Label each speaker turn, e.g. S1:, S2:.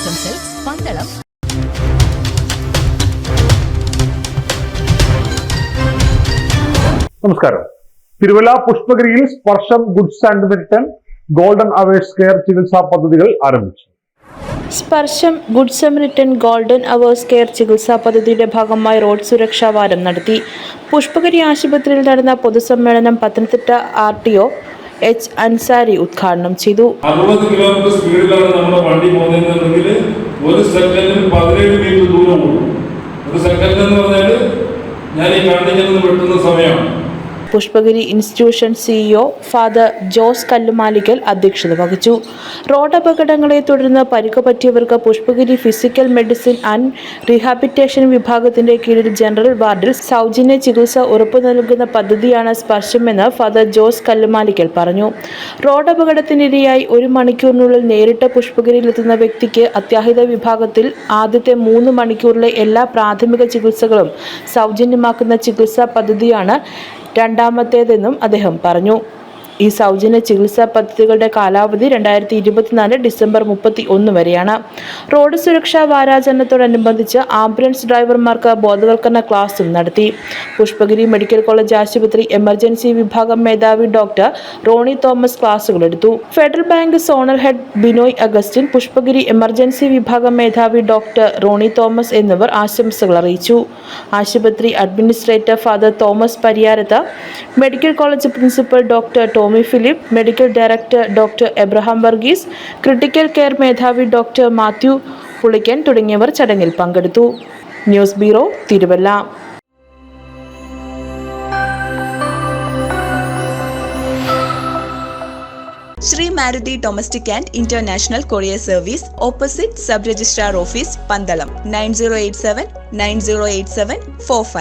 S1: ആശംസകൾ പന്തളം.
S2: നമസ്കാരം. തിരുവല്ല പുഷ്പഗിരിയിൽ സ്പർശം ഗുഡ്സ് ആൻഡ് മെരിറ്റൻ ഗോൾഡൻ അവേഴ്സ് കെയർ ചികിത്സാ പദ്ധതികൾ ആരംഭിച്ചു.
S3: Sparsham good Samaritan golden hours care ചികിത്സാ പദ്ധതിയുടെ ഭാഗമായി റോഡ് സുരക്ഷാ വാരം നടത്തി. പുഷ്പഗിരി ആശുപത്രിയിൽ നടന്ന പൊതുസമ്മേളനം Pathanamthitta R T O H Ansari ഉദ്ഘാടനം ചെയ്തു.
S4: അറുപത് കിലോമീറ്റർ സ്പീഡിലാണ് നമ്മുടെ വണ്ടി പോകുന്നതെന്നുണ്ടെങ്കിൽ ഒരു സെക്കൻഡിന് പതിനേഴ് മീറ്റർ ദൂരമുണ്ട് ഒരു സെക്കൻഡ് എന്ന് പറഞ്ഞാൽ ഞാൻ ഈ കാണിക്കുന്നത് വെട്ടുന്ന സമയമാണ്.
S3: Pushpagiri institution CEO father Jose Kallumalickal അധ്യക്ഷത വഹിച്ചു. റോഡ് അപകടങ്ങളെ തുടർന്ന് പരിക്ക് പറ്റിയവർക്ക് Pushpagiri physical medicine and rehabilitation വിഭാഗത്തിന്റെ കീഴിൽ ജനറൽ വാർഡിൽ സൗജന്യ ചികിത്സ ഉറപ്പു നൽകുന്ന പദ്ധതിയാണ് സ്പർശമെന്ന് ഫാദർ ജോസ് കല്ലുമാലിക്കൽ പറഞ്ഞു. റോഡ് അപകടത്തിനിരയായി ഒരു മണിക്കൂറിനുള്ളിൽ നേരിട്ട് പുഷ്പഗിരിയിലെത്തുന്ന വ്യക്തിക്ക് അത്യാഹിത വിഭാഗത്തിൽ ആദ്യത്തെ മൂന്ന് മണിക്കൂറിലെ എല്ലാ പ്രാഥമിക ചികിത്സകളും സൗജന്യമാക്കുന്ന ചികിത്സാ പദ്ധതിയാണ് രണ്ടാമത്തേതെന്നും അദ്ദേഹം പറഞ്ഞു ഈ സൗജന്യ ചികിത്സാ പദ്ധതികളുടെ കാലാവധി രണ്ടായിരത്തി ഇരുപത്തിനാല് ഡിസംബർ മുപ്പത്തി ഒന്ന് വരെയാണ്. റോഡ് സുരക്ഷാ വാരാചരണത്തോടനുബന്ധിച്ച് ആംബുലൻസ് ഡ്രൈവർമാർക്ക് ബോധവൽക്കരണ ക്ലാസും നടത്തി. പുഷ്പഗിരി മെഡിക്കൽ കോളേജ് ആശുപത്രി എമർജൻസി വിഭാഗം മേധാവി ഡോക്ടർ റോണി തോമസ് ക്ലാസുകൾ എടുത്തു. Federal bank zonal head Binoy Augustine Pushpagiri emergency വിഭാഗം മേധാവി ഡോക്ടർ റോണി തോമസ് എന്നിവർ ആശംസകൾ അറിയിച്ചു. ആശുപത്രി administrator father Thomas Pariyarath medical college principal doctor Tomy Philip medical director doctor Abraham Varghese critical care മേധാവി ഡോക്ടർ മാത്യു പുളിക്കൻ തുടങ്ങിയവർ ചടങ്ങിൽ പങ്കെടുത്തു. News bureau Thiruvalla.
S5: Shri Maruti domestic and international courier service opposite sub registrar office Pandalam nine zero eight seven nine zero eight seven four five